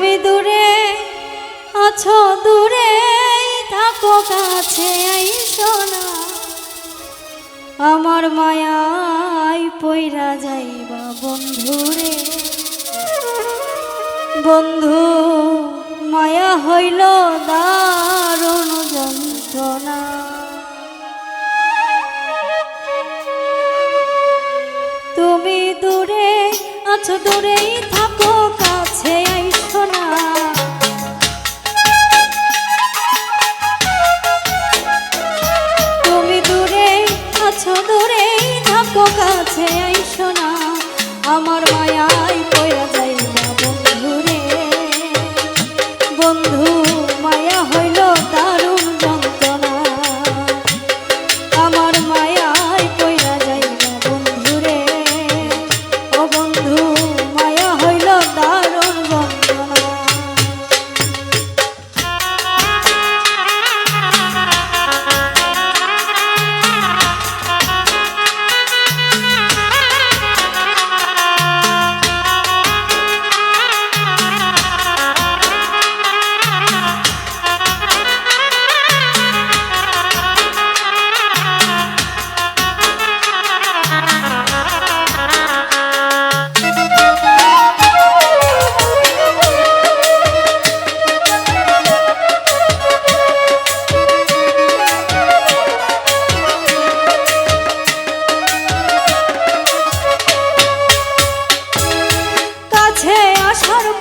তুমি দূরে, আছো দূরে থাকো কাছে আইসো না আমার মায়াই পইরা যাইবা বন্ধুরে। বন্ধু, মায়া হইল দারুণ যন্ত্রণা। তুমি দূরে, আছো দূরেই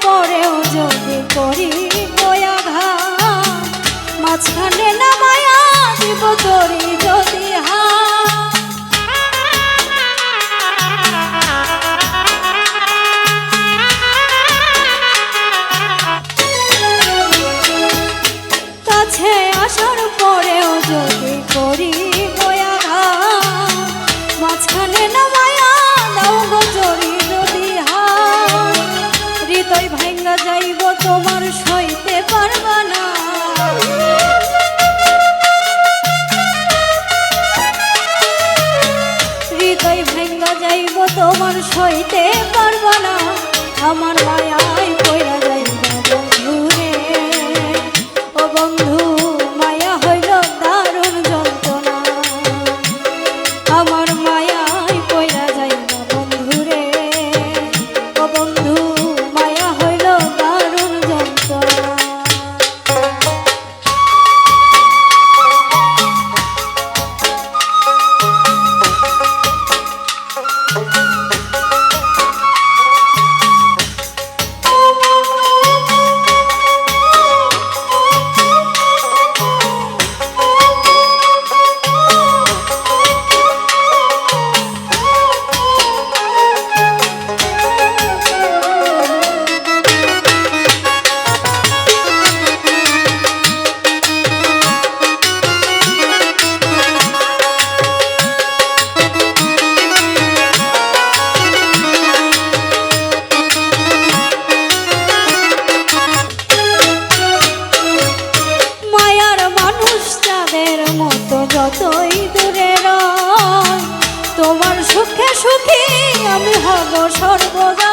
পরেও যদি করি বয়াঘা মাঝখানে নামায়া দিব তোরি। ভাঙ্গা যাইব তোমার সইতে পারবা না। হৃদয় ভেঙ্গা যাইব তোমার সইতে পারবা না। আমার মায়ায় পড়া যাইব বন্ধু রে ও বন্ধু যতই দূরে তোমার সুখে সুখী আমি হব সর্বদা।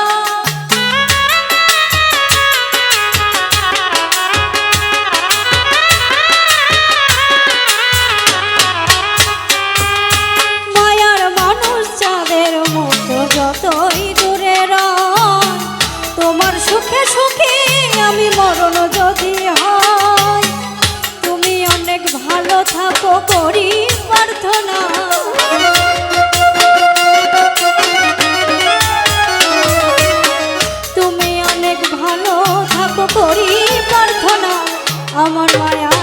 মায়ার মানুষ যাদের মতো যতই দূরে তোমার সুখে সুখী থাকো করি প্রার্থনা। তুমি অনেক ভালো থাকো করি প্রার্থনা। আমার মায়া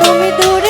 তুমি দূরে